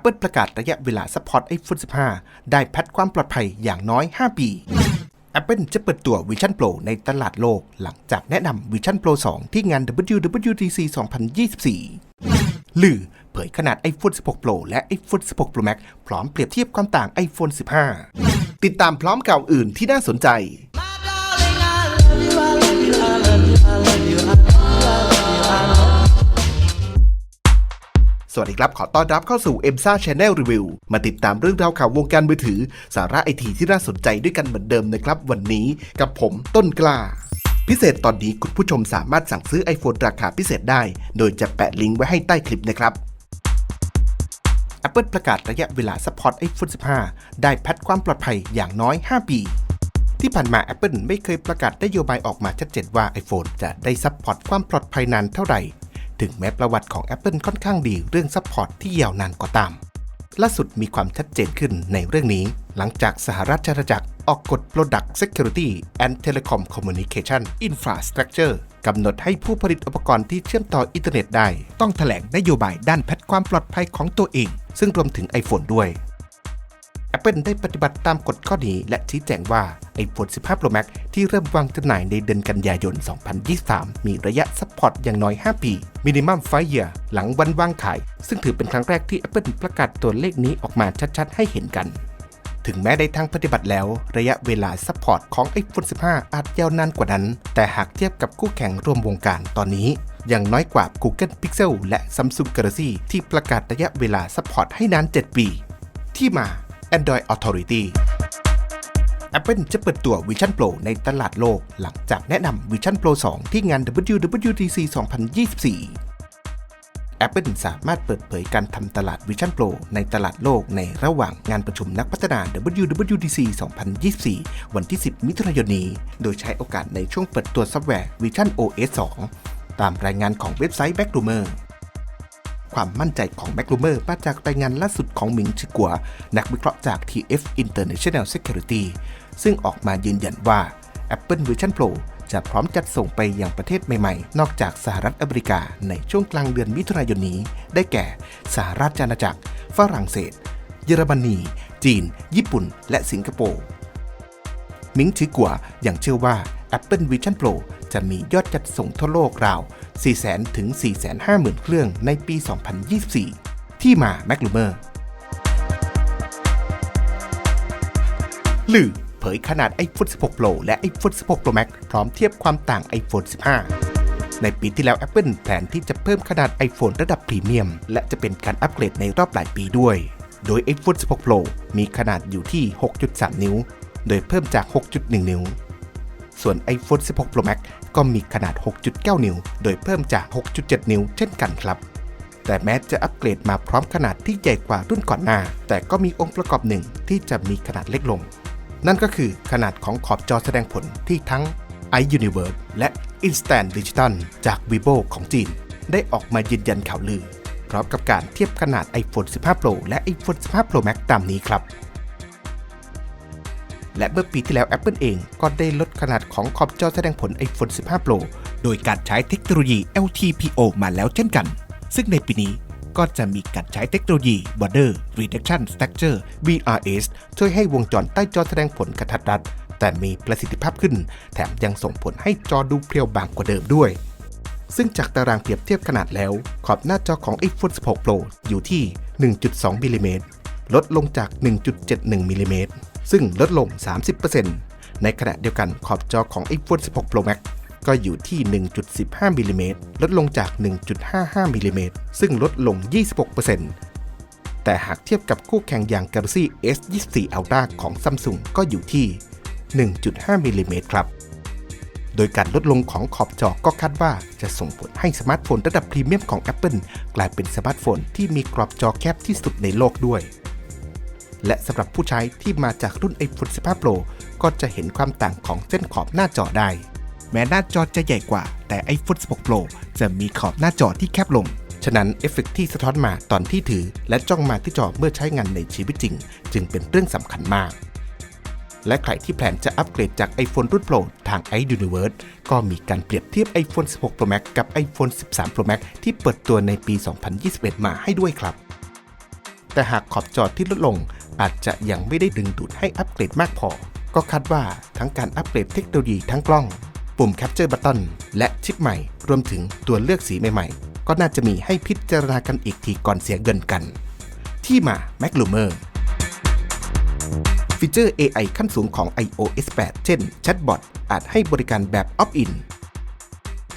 Apple ประกาศระยะเวลาซัพพอร์ต iPhone 15 ได้แพทความปลอดภัยอย่างน้อย 5 ปี Apple จะเปิดตัว Vision Pro ในตลาดโลก หลังจากแนะนำ Vision Pro 2 ที่งาน WWDC 2024 หรือเผยขนาด iPhone 16 Pro และ iPhone 16 Pro Max พร้อมเปรียบเทียบความต่าง iPhone 15 ติดตามพร้อมข่าวอื่นที่น่าสนใจ สวัสดีครับ ขอต้อนรับเข้าสู่ e m s a Channel Review มาติดตามเรื่องราวข่าววงการมือถือ สาระไอทีที่น่าสนใจด้วยกันเหมือนเดิมนะครับ วันนี้กับผมต้นกล้า พิเศษตอนนี้คุณผู้ชมสามารถสั่งซื้อ iPhone ราคาพิเศษได้ โดยจะแปะลิงก์ไว้ให้ใต้คลิปนะครับ Apple ประกาศระยะเวลาซัพพอร์ต iPhone 15 ได้แพทความปลอดภัยอย่างน้อย 5 ปี ที่ผ่านมา Apple ไม่เคยประกาศนโยบายออกมาชัดเจนว่า iPhone จะได้ซัพพอร์ตความปลอดภัยนานเท่าไหร่ ถึงแม้ประวัติของ Apple ค่อนข้างดีเรื่องซัพพอร์ตที่ยาวนานก็ตาม ล่าสุดมีความชัดเจนขึ้นในเรื่องนี้ หลังจากสหรัฐอาณาจักรออกกฎ Product Security and Telecom Communication Infrastructure กำหนดให้ผู้ผลิตอุปกรณ์ที่เชื่อมต่ออินเทอร์เน็ตได้ ต้องแถลงนโยบายด้านแพทความปลอดภัยของตัวเอง ซึ่งรวมถึง iPhone ด้วย Apple ได้ปฏิบัติตามกฎข้อนี้และชี้แจงว่า iPhone 15 Pro Max ที่เริ่มวางจำหน่ายในเดือนกันยายน 2023 มีระยะซัพพอร์ตอย่างน้อย 5 ปี Minimum 5 Year หลังวันวางขาย ซึ่งถือเป็นครั้งแรกที่ Apple ประกาศตัวเลขนี้ออกมาชัดๆ ให้เห็นกัน ถึงแม้ในทางปฏิบัติแล้ว ระยะเวลาซัพพอร์ตของ iPhone 15 อาจยาวนานกว่านั้น แต่หากเทียบกับคู่แข่งร่วมวงการตอนนี้ยังน้อยกว่า Google Pixel และ Samsung Galaxy ที่ประกาศระยะเวลาซัพพอร์ตให้นาน 7 ปี ที่มา Android Authority Apple จะเปิดตัว Vision Pro ในตลาดโลก หลังจากแนะนำ Vision Pro 2 ที่งาน WWDC 2024 Apple สามารถเปิดเผยการทำตลาด Vision Pro ในตลาดโลกในระหว่างงานประชุมนักพัฒนา WWDC 2024 วันที่ 10 มิถุนายนนี้ โดยใช้โอกาสในช่วงเปิดตัวซอฟต์แวร์ Vision OS 2 ตามรายงานของเว็บไซต์ Backroomer ความมั่นใจของ m c l u m e r มาจากรายงานล่าสุดของหมิงชิกัว นักวิเคราะห์จาก TF International Security ซึ่งออกมายืนยันว่า Apple Vision Pro จะพร้อมจัดส่งไปยังประเทศใหม่ๆ นอกจากสหรัฐอเมริกาในช่วงกลางเดือนมิถุนายนนี้ ได้แก่สหราชอาณาจักร ฝรั่งเศส เยอรมนี จีน ญี่ปุ่น และสิงคโปร์ มิงชือกัวยังเชื่อว่า Apple Vision Pro จะมียอดจัดส่งทั่วโลกราว 400,000 ถึง 450,000 เครื่องในปี 2024 ที่มา m a c l u m e r หรือเผยขนาด iPhone 16 Pro และ iPhone 16 Pro Max พร้อมเทียบความต่าง iPhone 15 ในปีที่แล้ว Apple แผนที่จะเพิ่มขนาด iPhone ระดับพรีเมียม และจะเป็นการอัปเกรดในรอบหลายปีด้วย โดย iPhone 16 Pro มีขนาดอยู่ที่ 6.3 นิ้ว โดยเพิ่มจาก 6.1 นิ้ว ส่วน iPhone 16 Pro Max ก็มีขนาด 6.9 นิ้ว โดยเพิ่มจาก 6.7 นิ้ว เช่นกันครับ แต่แม้จะอัปเกรดมาพร้อมขนาดที่ใหญ่กว่ารุ่นก่อนหน้า แต่ก็มีองค์ประกอบหนึ่งที่จะมีขนาดเล็กลง นั่นก็คือขนาดของขอบจอแสดงผลที่ทั้ง iUniverse และ Instant Digital จาก vivo ของจีน ได้ออกมายืนยันข่าวลือ พร้อมกับการเทียบขนาด iPhone 15 Pro และ iPhone 15 Pro Max ตามนี้ครับ และเมื่อปีที่แล้ว Apple เองก็ได้ลดขนาดของขอบจอแสดงผล iPhone 15 Pro โดยการใช้เทคโนโลยี LTPO มาแล้วเช่นกัน ซึ่งในปีนี้ก็จะมีการใช้เทคโนโลยี Border Reduction Structure BRS ช่วยให้วงจรใต้จอแสดงผลกระทัดรัด แต่มีประสิทธิภาพขึ้น แถมยังส่งผลให้จอดูเพรียวบางกว่าเดิมด้วย ซึ่งจากตารางเปรียบเทียบขนาดแล้ว ขอบหน้าจอของ iPhone 16 Pro อยู่ที่ 1.2มิลลิเมตรลดลงจาก 1.71มิลลิเมตร ซึ่งลดลง 30%ในขณะเดียวกันขอบจอของ iPhone 16 Pro Max ก็อยู่ที่ 1.15มิลลิเมตรลดลงจาก 1.55มิลลิเมตรซึ่งลดลง 26%แต่หากเทียบกับคู่แข่งอย่าง Galaxy S24 Ultra ของ Samsung ก็อยู่ที่ 1.5มิลลิเมตรครับ โดยการลดลงของขอบจอก็คาดว่าจะส่งผลให้สมาร์ทโฟนระดับพรีเมียมของ Apple กลายเป็นสมาร์ทโฟนที่มีกรอบจอแคบที่สุดในโลกด้วย และสำหรับผู้ใช้ที่มาจากรุ่น iPhone 15 Pro ก็จะเห็นความต่างของเส้นขอบหน้าจอได้ แม้หน้าจอจะใหญ่กว่า แต่ iPhone 16 Pro จะมีขอบหน้าจอที่แคบลง ฉะนั้นเอฟเฟกต์ที่สะท้อนมาตอนที่ถือ และจ้องมาที่จอเมื่อใช้งานในชีวิตจริง จึงเป็นเรื่องสำคัญมาก และใครที่แพลนจะอัปเกรดจาก iPhone รุ่น Pro ทาง iUniverse ก็มีการเปรียบเทียบ iPhone 16 Pro Max กับ iPhone 13 Pro Max ที่เปิดตัวในปี 2021 มาให้ด้วยครับ แต่หากขอบจอที่ลดลงอาจจะยังไม่ได้ดึงดูดให้อัปเกรดมากพอ ก็คาดว่าทั้งการอัปเกรดเทคโนโลยีทั้งกล้อง ปุ่ม Capture Button และชิปใหม่ รวมถึงตัวเลือกสีใหม่ๆ ก็น่าจะมีให้พิจารณากันอีกทีก่อนเสียเงินกัน ที่มา m a c l u m e r ฟีเจอร์ AI ขั้นสูงของ iOS 8 เช่น Chatbot อาจให้บริการแบบ Opt-in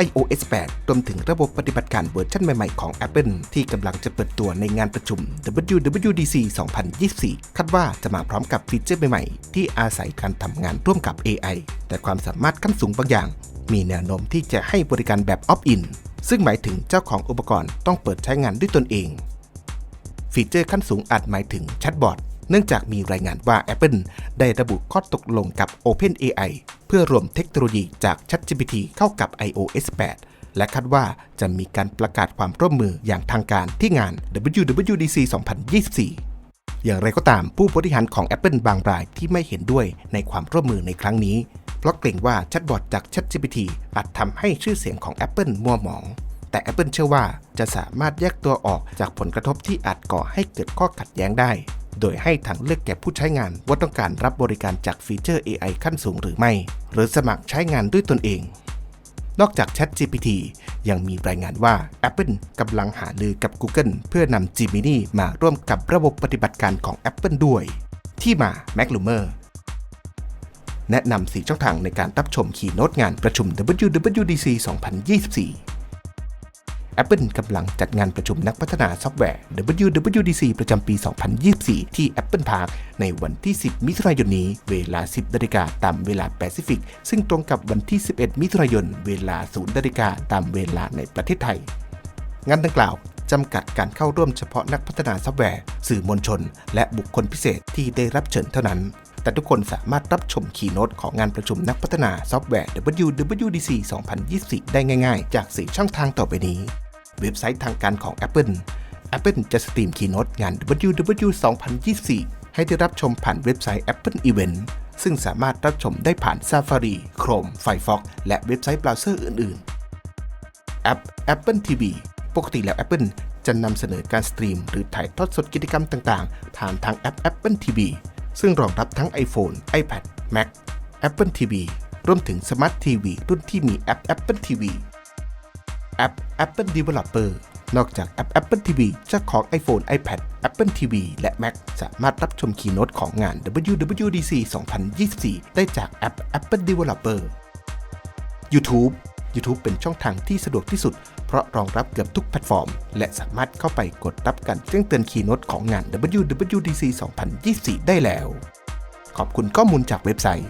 iOS 8 รวมถึงระบบปฏิบัติการเวอร์ชันใหม่ๆของ Apple ที่กำลังจะเปิดตัวในงานประชุม WWDC 2024 คาดว่าจะมาพร้อมกับฟีเจอร์ใหม่ๆ ที่อาศัยการทำงานร่วมกับ AI แต่ความสามารถขั้นสูงบางอย่าง มีแนวโน้มที่จะให้บริการแบบ Opt-in ซึ่งหมายถึงเจ้าของอุปกรณ์ต้องเปิดใช้งานด้วยตนเอง ฟีเจอร์ขั้นสูงอาจหมายถึงแชทบอทเนื่องจากมีรายงานว่า Apple ได้ระบุข้อตกลงกับ OpenAI เพื่อรวมเทคโนโลยีจาก ChatGPT เข้ากับ iOS 8 และคาดว่าจะมีการประกาศความร่วมมืออย่างทางการที่งาน WWDC 2024อย่างไรก็ตามผู้บริหารของ Apple บางรายที่ไม่เห็นด้วยในความร่วมมือในครั้งนี้ เพราะเกรงว่าแชทบอทจาก ChatGPT อาจทำให้ชื่อเสียงของ Apple มัวหมอง แต่ Apple เชื่อว่าจะสามารถแยกตัวออกจากผลกระทบที่อาจก่อให้เกิดข้อขัดแย้งได้ โดยให้ทางเลือกแก่ผู้ใช้งานว่าต้องการรับบริการจากฟีเจอร์ AI ขั้นสูงหรือไม่ หรือสมัครใช้งานด้วยตนเอง นอกจาก ChatGPT ยังมีรายงานว่า Apple กำลังหาลือกับ Google เพื่อนำ Gemini มาร่วมกับระบบปฏิบัติการของ Apple ด้วย ที่มา m a c l u m e r แนะนำ 4 ช่องทางในการรับชมคีย์โน้ตงานประชุม WWDC 2024 Apple กำลังจัดงานประชุมนักพัฒนาซอฟต์แวร์ WWDC ประจำปี 2024 ที่ Apple Park ในวันที่ 10 มิถุนายนนี้ เวลา 10นาฬิกาตามเวลาแปซิฟิก ซึ่งตรงกับวันที่ 11 มิถุนายน เวลา 0นาฬิกาตามเวลาในประเทศไทย งานดังกล่าวจำกัดการเข้าร่วมเฉพาะนักพัฒนาซอฟต์แวร์ สื่อมวลชน และบุคคลพิเศษที่ได้รับเชิญเท่านั้นแต่ทุกคนสามารถรับชมคีย์โน้ตของงานประชุมนักพัฒนาซอฟต์แวร์ WWDC 2024 ได้ง่ายๆ จาก 4 ช่องทางต่อไปนี้ เว็บไซต์ทางการของ Apple Apple จะสตรีมคีย์โนตงาน WW 2024 ให้ได้รับชมผ่านเว็บไซต์ Apple Event ซึ่งสามารถรับชมได้ผ่าน Safari Chrome Firefox และเว็บไซต์เบราว์เซอร์อื่น ๆ แอป Apple TV ปกติแล้ว Apple จะนำเสนอการสตรีมหรือถ่ายทอดสดกิจกรรมต่างๆ ผ่านทางแอป Apple TV ซึ่งรองรับทั้ง iPhone, iPad, Mac, Apple TV รวมถึง Smart TV รุ่นที่มีแอป Apple TV แอป Apple Developer นอกจากแอป Apple TV เจ้าของ iPhone, iPad, Apple TV และ Mac สามารถรับชมคีย์โน้ตของงาน WWDC 2024 ได้จากแอป Apple Developer YouTube YouTube เป็นช่องทางที่สะดวกที่สุด เพราะรองรับเกือบทุกแพลตฟอร์ม และสามารถเข้าไปกดรับการแจ้งเตือนคีย์โน้ตของงาน WWDC 2024 ได้แล้ว ขอบคุณข้อมูลจากเว็บไซต์